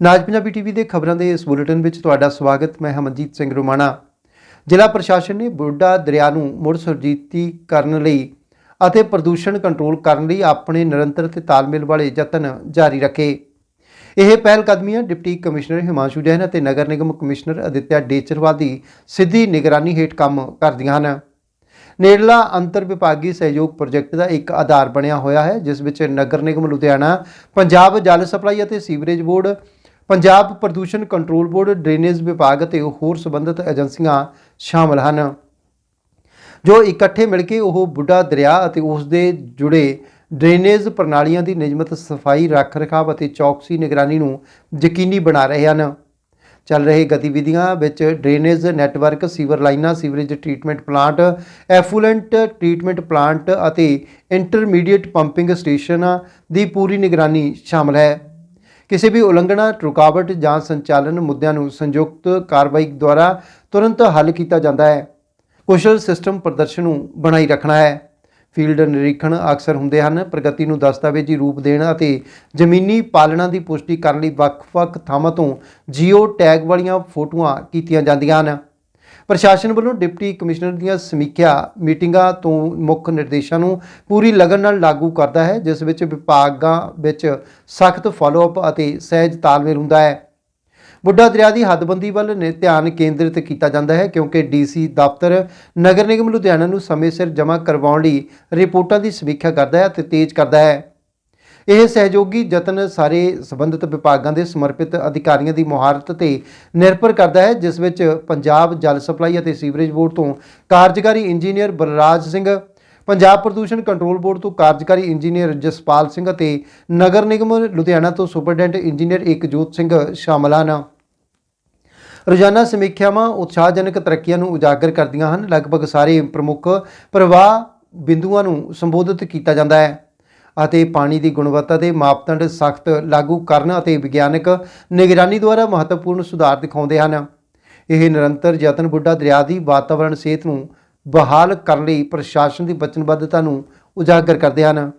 ਨਾਜ Punjabi TV ਦੇ ਖਬਰਾਂ ਦੇ ਇਸ ਬੁਲੇਟਿਨ ਵਿੱਚ ਤੁਹਾਡਾ ਸਵਾਗਤ, ਮੈਂ ਹਮਨਜੀਤ ਸਿੰਘ ਰੋਮਾਣਾ। ਜ਼ਿਲ੍ਹਾ ਪ੍ਰਸ਼ਾਸਨ ਨੇ ਬੁੱਢਾ ਦਰਿਆ ਨੂੰ ਮੁੜ ਸੁਰਜੀਤੀ ਕਰਨ ਲਈ ਅਤੇ ਪ੍ਰਦੂਸ਼ਣ ਕੰਟਰੋਲ ਕਰਨ ਲਈ ਆਪਣੇ ਨਿਰੰਤਰ ਤੇ ਤਾਲਮੇਲ ਵਾਲੇ ਯਤਨ ਜਾਰੀ ਰੱਖੇ। ਇਹ ਪਹਿਲ ਕਦਮੀਆਂ ਡਿਪਟੀ ਕਮਿਸ਼ਨਰ ਹਿਮਾਂਸ਼ੂ ਜੈਨ ਅਤੇ ਨਗਰ ਨਿਗਮ ਕਮਿਸ਼ਨਰ ਅਦਿੱਤਿਆ ਡੇਚਰਵਾਲ ਦੀ ਸਿੱਧੀ ਨਿਗਰਾਨੀ ਹੇਠ ਕੰਮ ਕਰਦੀਆਂ ਹਨ। ਨੇੜਲਾ ਅੰਤਰ ਵਿਭਾਗੀ ਸਹਿਯੋਗ ਪ੍ਰੋਜੈਕਟ ਦਾ ਇੱਕ ਆਧਾਰ ਬਣਿਆ ਹੋਇਆ ਹੈ, ਜਿਸ ਵਿੱਚ ਨਗਰ ਨਿਗਮ ਲੁਧਿਆਣਾ, ਪੰਜਾਬ ਜਲ ਸਪਲਾਈ ਅਤੇ ਸੀਵਰੇਜ ਬੋਰਡ ਪੰਜਾਬ ਪ੍ਰਦੂਸ਼ਣ ਕੰਟਰੋਲ ਬੋਰਡ, ਡਰੇਨੇਜ ਵਿਭਾਗ ਅਤੇ ਹੋਰ ਸੰਬੰਧਿਤ ਏਜੰਸੀਆਂ ਸ਼ਾਮਲ ਹਨ। ਜੋ ਇਕੱਠੇ ਮਿਲ ਕੇ ਉਹ ਬੁੱਢਾ ਦਰਿਆ ਅਤੇ ਉਸ ਦੇ ਜੁੜੇ ਡਰੇਨੇਜ ਪ੍ਰਣਾਲੀਆਂ ਦੀ ਨਿਯਮਤ ਸਫ਼ਾਈ ਰੱਖ ਰਖਾਵ ਅਤੇ ਚੌਕਸੀ ਨਿਗਰਾਨੀ ਨੂੰ ਯਕੀਨੀ ਬਣਾ ਰਹੇ ਹਨ। ਚੱਲ ਰਹੇ ਗਤੀਵਿਧੀਆਂ ਵਿੱਚ ਡਰੇਨੇਜ ਨੈਟਵਰਕ, ਸੀਵਰ ਲਾਈਨਾਂ, sewerage treatment plant, effluent treatment plant ਅਤੇ ਇੰਟਰਮੀਡੀਏਟ ਪੰਪਿੰਗ ਸਟੇਸ਼ਨਾਂ ਦੀ ਪੂਰੀ ਨਿਗਰਾਨੀ ਸ਼ਾਮਲ ਹੈ। ਕਿਸੇ ਵੀ ਉਲੰਘਣਾ, ਰੁਕਾਵਟ ਜਾਂ ਸੰਚਾਲਨ ਮੁੱਦਿਆਂ ਨੂੰ ਸੰਯੁਕਤ ਕਾਰਵਾਈ ਦੁਆਰਾ ਤੁਰੰਤ ਹੱਲ ਕੀਤਾ ਜਾਂਦਾ ਹੈ। ਕੁਸ਼ਲ ਸਿਸਟਮ ਪ੍ਰਦਰਸ਼ਨ ਨੂੰ ਬਣਾਈ ਰੱਖਣਾ ਹੈ। ਫੀਲਡ ਨਿਰੀਖਣ ਅਕਸਰ ਹੁੰਦੇ ਹਨ। ਪ੍ਰਗਤੀ ਨੂੰ ਦਸਤਾਵੇਜ਼ੀ ਰੂਪ ਦੇਣ ਅਤੇ ਜ਼ਮੀਨੀ ਪਾਲਣਾ ਦੀ ਪੁਸ਼ਟੀ ਕਰਨ ਲਈ ਵੱਖ-ਵੱਖ ਥਾਵਾਂ ਤੋਂ ਜੀਓ ਟੈਗ ਵਾਲੀਆਂ ਫੋਟੋਆਂ ਕੀਤੀਆਂ ਜਾਂਦੀਆਂ ਹਨ। ਪ੍ਰਸ਼ਾਸਨ ਵੱਲੋਂ ਡਿਪਟੀ ਕਮਿਸ਼ਨਰ ਦੀਆਂ ਸਮੀਖਿਆ ਮੀਟਿੰਗਾਂ ਤੋਂ ਮੁੱਖ ਨਿਰਦੇਸ਼ਾਂ ਨੂੰ ਪੂਰੀ ਲਗਨ ਨਾਲ ਲਾਗੂ ਕਰਦਾ ਹੈ, ਜਿਸ ਵਿੱਚ ਵਿਭਾਗਾਂ ਵਿੱਚ ਸਖਤ ਫਾਲੋਅਪ ਅਤੇ ਸਹਿਜ ਤਾਲਮੇਲ ਹੁੰਦਾ ਹੈ। ਬੁੱਢਾ ਦਰਿਆ ਦੀ ਹੱਦਬੰਦੀ ਵੱਲ ਨੇ ਧਿਆਨ ਕੇਂਦਰਿਤ ਕੀਤਾ ਜਾਂਦਾ ਹੈ, ਕਿਉਂਕਿ ਡੀਸੀ ਦਫ਼ਤਰ ਨਗਰ ਨਿਗਮ ਲੁਧਿਆਣਾ ਨੂੰ ਸਮੇਂ ਸਿਰ ਜਮ੍ਹਾਂ ਕਰਵਾਉਣ ਲਈ ਰਿਪੋਰਟਾਂ ਦੀ ਸਮੀਖਿਆ ਕਰਦਾ ਹੈ ਅਤੇ ਤੇਜ਼ ਕਰਦਾ ਹੈ। ਇਹ ਸਹਿਯੋਗੀ ਯਤਨ ਸਾਰੇ ਸੰਬੰਧਿਤ ਵਿਭਾਗਾਂ ਦੇ ਸਮਰਪਿਤ ਅਧਿਕਾਰੀਆਂ ਦੀ ਮੁਹਾਰਤ ਤੇ ਨਿਰਭਰ ਕਰਦਾ ਹੈ, ਜਿਸ ਵਿੱਚ ਪੰਜਾਬ ਜਲ ਸਪਲਾਈ ਅਤੇ ਸੀਵਰੇਜ ਬੋਰਡ ਤੋਂ ਕਾਰਜਕਾਰੀ ਇੰਜੀਨੀਅਰ ਬਲਰਾਜ ਸਿੰਘ, ਪੰਜਾਬ ਪ੍ਰਦੂਸ਼ਣ ਕੰਟਰੋਲ ਬੋਰਡ ਤੋਂ ਕਾਰਜਕਾਰੀ ਇੰਜੀਨੀਅਰ ਜਸਪਾਲ ਸਿੰਘ ਅਤੇ ਨਗਰ ਨਿਗਮ ਲੁਧਿਆਣਾ ਤੋਂ ਸੁਪਰਡੈਂਟ ਇੰਜੀਨੀਅਰ ਇਕਜੋਤ ਸਿੰਘ ਸ਼ਾਮਲ ਹਨ। ਰੋਜ਼ਾਨਾ ਸਮੀਖਿਆਵਾਂ ਉਤਸ਼ਾਹਜਨਕ ਤਰੱਕੀਆਂ ਨੂੰ ਉਜਾਗਰ ਕਰਦੀਆਂ ਹਨ। ਲਗਭਗ ਸਾਰੇ ਪ੍ਰਮੁੱਖ ਪ੍ਰਵਾਹ ਬਿੰਦੂਆਂ ਨੂੰ ਸੰਬੋਧਿਤ ਕੀਤਾ ਜਾਂਦਾ ਹੈ। ਅਤੇ ਪਾਣੀ ਦੀ ਗੁਣਵੱਤਾ ਦੇ ਮਾਪਦੰਡ ਸਖਤ ਲਾਗੂ ਕਰਨ ਅਤੇ ਵਿਗਿਆਨਕ ਨਿਗਰਾਨੀ ਦੁਆਰਾ ਮਹੱਤਵਪੂਰਨ ਸੁਧਾਰ ਦਿਖਾਉਂਦੇ ਹਨ। ਇਹ ਨਿਰੰਤਰ ਯਤਨ ਬੁੱਢਾ ਦਰਿਆ ਦੀ ਵਾਤਾਵਰਣ ਸਿਹਤ ਨੂੰ ਬਹਾਲ ਕਰਨ ਲਈ ਪ੍ਰਸ਼ਾਸਨ ਦੀ ਵਚਨਬੱਧਤਾ ਨੂੰ ਉਜਾਗਰ ਕਰਦੇ ਹਨ।